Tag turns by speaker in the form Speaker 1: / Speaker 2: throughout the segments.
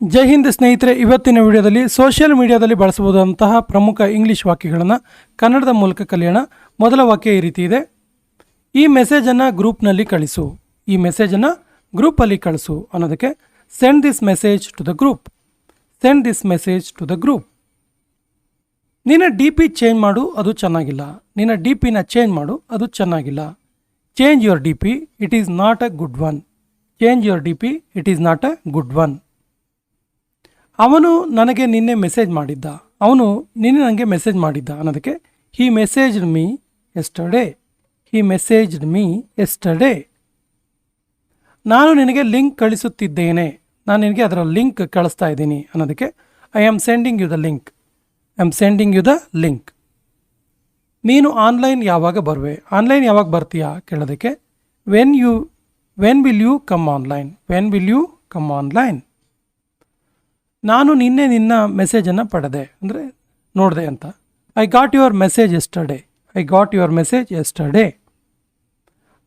Speaker 1: ಜೈ ಹಿಂದ್ ಸ್ನೇಹಿತರೆ, ಇವತ್ತಿನ ವಿಡಿಯೋದಲ್ಲಿ ಸೋಷಿಯಲ್ ಮೀಡಿಯಾದಲ್ಲಿ ಬಳಸಬಹುದಂತಹ ಪ್ರಮುಖ ಇಂಗ್ಲಿಷ್ ವಾಕ್ಯಗಳನ್ನು ಕನ್ನಡದ ಮೂಲಕ ಕಲಿಯೋಣ. ಮೊದಲ ವಾಕ್ಯ ಈ ರೀತಿ ಇದೆ. ಈ ಮೆಸೇಜನ್ನು ಗ್ರೂಪ್ನಲ್ಲಿ ಕಳಿಸು. ಈ ಮೆಸೇಜನ್ನು ಗ್ರೂಪಲ್ಲಿ ಕಳಿಸು ಅನ್ನೋದಕ್ಕೆ send this message to the group send this message to the group ನಿನ್ನ ಡಿ ಪಿ ಚೇಂಜ್ ಮಾಡು, ಅದು ಚೆನ್ನಾಗಿಲ್ಲ. ನಿನ್ನ ಡಿ ಪಿನ ಚೇಂಜ್ ಮಾಡು, ಅದು ಚೆನ್ನಾಗಿಲ್ಲ. Change your D P it is not a good one change your D P it is not a good one ಅವನು ನನಗೆ ನಿನ್ನೆ ಮೆಸೇಜ್ ಮಾಡಿದ್ದ. ಅವನು ನಿನ್ನೆ ನನಗೆ ಮೆಸೇಜ್ ಮಾಡಿದ್ದ ಅನ್ನೋದಕ್ಕೆ he messaged me yesterday he messaged me yesterday ನಾನು ನಿನಗೆ ಲಿಂಕ್ ಕಳಿಸುತ್ತಿದ್ದೇನೆ. ನಾನು ನಿನಗೆ ಅದರ ಲಿಂಕ್ ಕಳಿಸ್ತಾ ಇದ್ದೀನಿ ಅನ್ನೋದಕ್ಕೆ I am sending you the link I am sending you the link ನೀನು ಆನ್ಲೈನ್ ಯಾವಾಗ ಬರುವೆ? ಆನ್ಲೈನ್ ಯಾವಾಗ ಬರ್ತೀಯಾ? ಕೇಳೋದಕ್ಕೆ when you when will you come online when will you come online ನಾನು ನಿನ್ನೆ ನಿನ್ನ ಮೆಸೇಜನ್ನು ಪಡೆದೆ, ಅಂದರೆ ನೋಡಿದೆ ಅಂತ. I got your message yesterday I got your message yesterday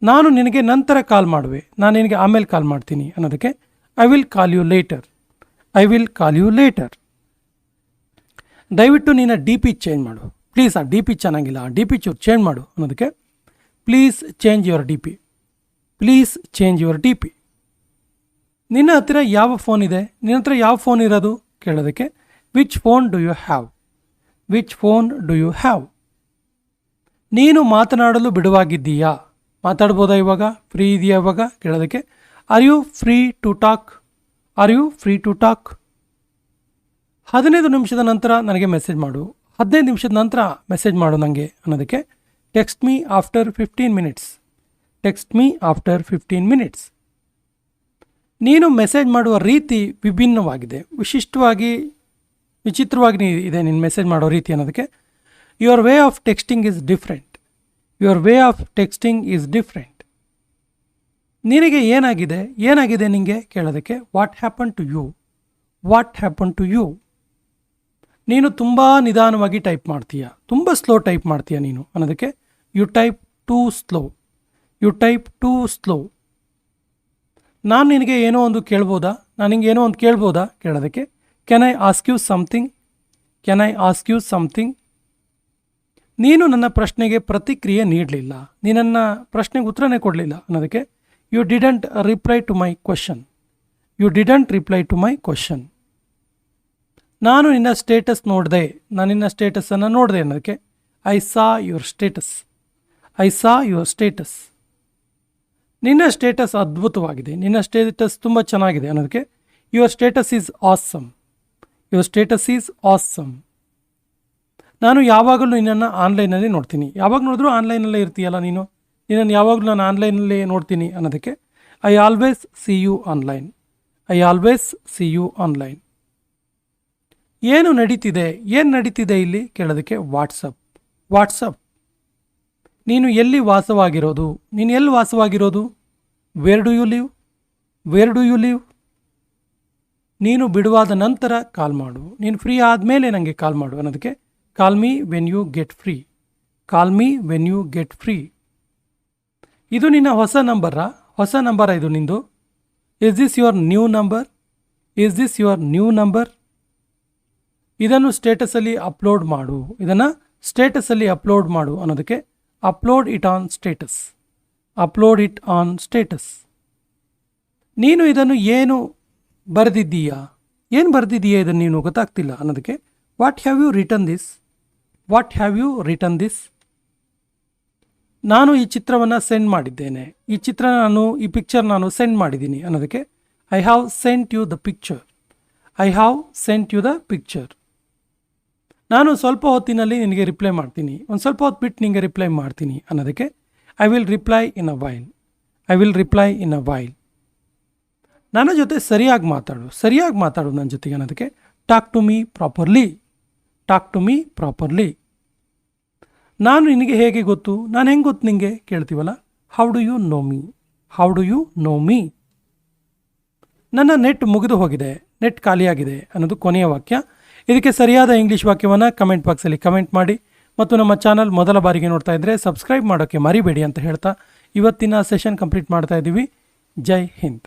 Speaker 1: ನಾನು ನಿನಗೆ ನಂತರ ಕಾಲ್ ಮಾಡುವೆ. ನಾನು ನಿನಗೆ ಆಮೇಲೆ ಕಾಲ್ ಮಾಡ್ತೀನಿ ಅನ್ನೋದಕ್ಕೆ I will call you later I will call you later ದಯವಿಟ್ಟು ನಿನ್ನ ಡಿ ಪಿ ಚೇಂಜ್ ಮಾಡು. ಪ್ಲೀಸ್ ಆ ಡಿ ಪಿ ಚೆನ್ನಾಗಿಲ್ಲ, ಆ ಡಿ ಪಿ ಚೂರು ಚೇಂಜ್ ಮಾಡು ಅನ್ನೋದಕ್ಕೆ please change your D P please change your D P ನಿನ್ನ ಹತ್ತಿರ ಯಾವ ಫೋನ್ ಇದೆ? ನಿನ್ನ ಹತ್ರ ಯಾವ ಫೋನ್ ಇರೋದು? ಕೇಳೋದಕ್ಕೆ which phone do you have which phone do you have ನೀನು ಮಾತನಾಡಲು ಬಿಡುವಾಗಿದ್ದೀಯಾ? ಮಾತಾಡ್ಬೋದಾ ಇವಾಗ? ಫ್ರೀ ಇದೆಯಾ ಇವಾಗ? ಕೇಳೋದಕ್ಕೆ are you free to talk are you free to talk ಹದಿನೈದು ನಿಮಿಷದ ನಂತರ ನನಗೆ ಮೆಸೇಜ್ ಮಾಡು. ಹದಿನೈದು ನಿಮಿಷದ ನಂತರ ಮೆಸೇಜ್ ಮಾಡು ನನಗೆ ಅನ್ನೋದಕ್ಕೆ text me after fifteen minutes text me after fifteen minutes ನೀನು ಮೆಸೇಜ್ ಮಾಡುವ ರೀತಿ ವಿಭಿನ್ನವಾಗಿದೆ. ವಿಶಿಷ್ಟವಾಗಿ, ವಿಚಿತ್ರವಾಗಿ ಇದೆ ನೀನು ಮೆಸೇಜ್ ಮಾಡೋ ರೀತಿ ಅನ್ನೋದಕ್ಕೆ your way of texting is different your way of texting is different ನಿನಗೆ ಏನಾಗಿದೆ? ಏನಾಗಿದೆ ನಿನಗೆ ಕೇಳೋದಕ್ಕೆ what happen to you what happen to you ನೀನು ತುಂಬ ನಿಧಾನವಾಗಿ ಟೈಪ್ ಮಾಡ್ತೀಯ? ತುಂಬ ಸ್ಲೋ ಟೈಪ್ ಮಾಡ್ತೀಯ ನೀನು ಅನ್ನೋದಕ್ಕೆ you type too slow you type too slow ನಾನು ನಿನಗೆ ಏನೋ ಒಂದು ಕೇಳ್ಬೋದಾ? ನಾನು ನಿಂಗೆ ಏನೋ ಒಂದು ಕೇಳ್ಬೋದಾ? ಕೇಳೋದಕ್ಕೆ can I ask you something can I ask you something ನೀನು ನನ್ನ ಪ್ರಶ್ನೆಗೆ ಪ್ರತಿಕ್ರಿಯೆ ನೀಡಲಿಲ್ಲ. ನೀ ನನ್ನ ಪ್ರಶ್ನೆಗೆ ಉತ್ತರನೇ ಕೊಡಲಿಲ್ಲ. ಅನ್ನೋದಕ್ಕೆ you didn't reply to my question you didn't reply to my question ನಾನು ನಿನ್ನ ಸ್ಟೇಟಸ್ ನೋಡಿದೆ. ನಾನು ನಿನ್ನ ಸ್ಟೇಟಸನ್ನು ನೋಡಿದೆ ಅನ್ನೋದಕ್ಕೆ I saw your status I saw your status ನಿನ್ನ ಸ್ಟೇಟಸ್ ಅದ್ಭುತವಾಗಿದೆ. ನಿನ್ನ ಸ್ಟೇಟಸ್ ತುಂಬ ಚೆನ್ನಾಗಿದೆ ಅನ್ನೋದಕ್ಕೆ your status is awesome your status is awesome ನಾನು ಯಾವಾಗಲೂ ನಿನ್ನನ್ನು ಆನ್ಲೈನಲ್ಲಿ ನೋಡ್ತೀನಿ. ಯಾವಾಗ ನೋಡಿದ್ರೂ ಆನ್ಲೈನಲ್ಲೇ ಇರ್ತೀಯಲ್ಲ ನೀನು? ನಿನ್ನನ್ನು ಯಾವಾಗಲೂ ನಾನು ಆನ್ಲೈನಲ್ಲೇ ನೋಡ್ತೀನಿ ಅನ್ನೋದಕ್ಕೆ I always see you online I always see you online ಏನು ನಡೀತಿದೆ? ಏನು ನಡೀತಿದೆ ಇಲ್ಲಿ? ಕೇಳೋದಕ್ಕೆ ವಾಟ್ಸಪ್ ವಾಟ್ಸಪ್ ನೀನು ಎಲ್ಲಿ ವಾಸವಾಗಿರೋದು? ನೀನು ಎಲ್ಲಿ ವಾಸವಾಗಿರೋದು? Where do you live where do you live ನೀನು ಬಿಡುವಾದ ನಂತರ ಕಾಲ್ ಮಾಡು. ನೀನು ಫ್ರೀ ಆದಮೇಲೆ ನನಗೆ ಕಾಲ್ ಮಾಡು ಅನ್ನೋದಕ್ಕೆ call me when you get free call me when you get free ಇದು ನಿನ್ನ ಹೊಸ ನಂಬರ. ಹೊಸ ನಂಬರ ಇದು ನಿಂದು. Is this your new number is this your new number ಇದನ್ನು ಸ್ಟೇಟಸಲ್ಲಿ ಅಪ್ಲೋಡ್ ಮಾಡು. ಇದನ್ನು ಸ್ಟೇಟಸಲ್ಲಿ ಅಪ್ಲೋಡ್ ಮಾಡು ಅನ್ನೋದಕ್ಕೆ upload it on status. Upload it on status. ನೀನು ಇದನ್ನು ಏನು ಬರೆದಿದ್ದೀಯಾ? ಏನು ಬರೆದಿದ್ದೀಯಾ ಇದನ್ನು ನೀನು ಗೊತ್ತಾಗ್ತಿಲ್ಲ ಅನ್ನೋದಕ್ಕೆ what have you written this what have you written this ನಾನು ಈ ಚಿತ್ರವನ್ನು ಸೆಂಡ್ ಮಾಡಿದ್ದೇನೆ. ಈ ಚಿತ್ರ ನಾನು, ಈ ಪಿಕ್ಚರ್ ನಾನು ಸೆಂಡ್ ಮಾಡಿದ್ದೀನಿ ಅನ್ನೋದಕ್ಕೆ I have sent you the picture I have sent you the picture ನಾನು ಸ್ವಲ್ಪ ಹೊತ್ತಿನಲ್ಲಿ ನಿನಗೆ ರಿಪ್ಲೈ ಮಾಡ್ತೀನಿ. ಒಂದು ಸ್ವಲ್ಪ ಹೊತ್ತು ಬಿಟ್ಟು ನಿನಗೆ ರಿಪ್ಲೈ ಮಾಡ್ತೀನಿ ಅನ್ನೋದಕ್ಕೆ I will reply in a while I will reply in a while ನನ್ನ ಜೊತೆ ಸರಿಯಾಗಿ ಮಾತಾಡು ಸರಿಯಾಗಿ ಮಾತಾಡು ನನ್ನ ಜೊತೆಗೆ ಅನ್ನೋದಕ್ಕೆ talk to me properly talk to me properly ನಾನು ನಿನಗೆ ಹೇಗೆ ಗೊತ್ತು? ನಾನು ಹೆಂಗೆ ಗೊತ್ತು ನಿನಗೆ ಕೇಳ್ತೀವಲ್ಲ? How do you know me how do you know me ನನ್ನ ನೆಟ್ ಮುಗಿದು ಹೋಗಿದೆ, ನೆಟ್ ಖಾಲಿಯಾಗಿದೆ ಅನ್ನೋದು ಕೊನೆಯ ವಾಕ್ಯ. ಇದಕ್ಕೆ ಸರಿಯಾದ ಇಂಗ್ಲೀಷ್ ವಾಕ್ಯವನ್ನು ಕಮೆಂಟ್ ಬಾಕ್ಸಲ್ಲಿ ಕಮೆಂಟ್ ಮಾಡಿ ಮತ್ತು ನಮ್ಮ ಚಾನಲ್ ಮೊದಲ ಬಾರಿಗೆ ನೋಡ್ತಾ ಇದ್ದರೆ ಸಬ್ಸ್ಕ್ರೈಬ್ ಮಾಡೋಕ್ಕೆ ಮರಿಬೇಡಿ ಅಂತ ಹೇಳ್ತಾ ಇವತ್ತಿನ ಸೆಷನ್ ಕಂಪ್ಲೀಟ್ ಮಾಡ್ತಾ ಇದ್ದೀವಿ. ಜೈ ಹಿಂದ್.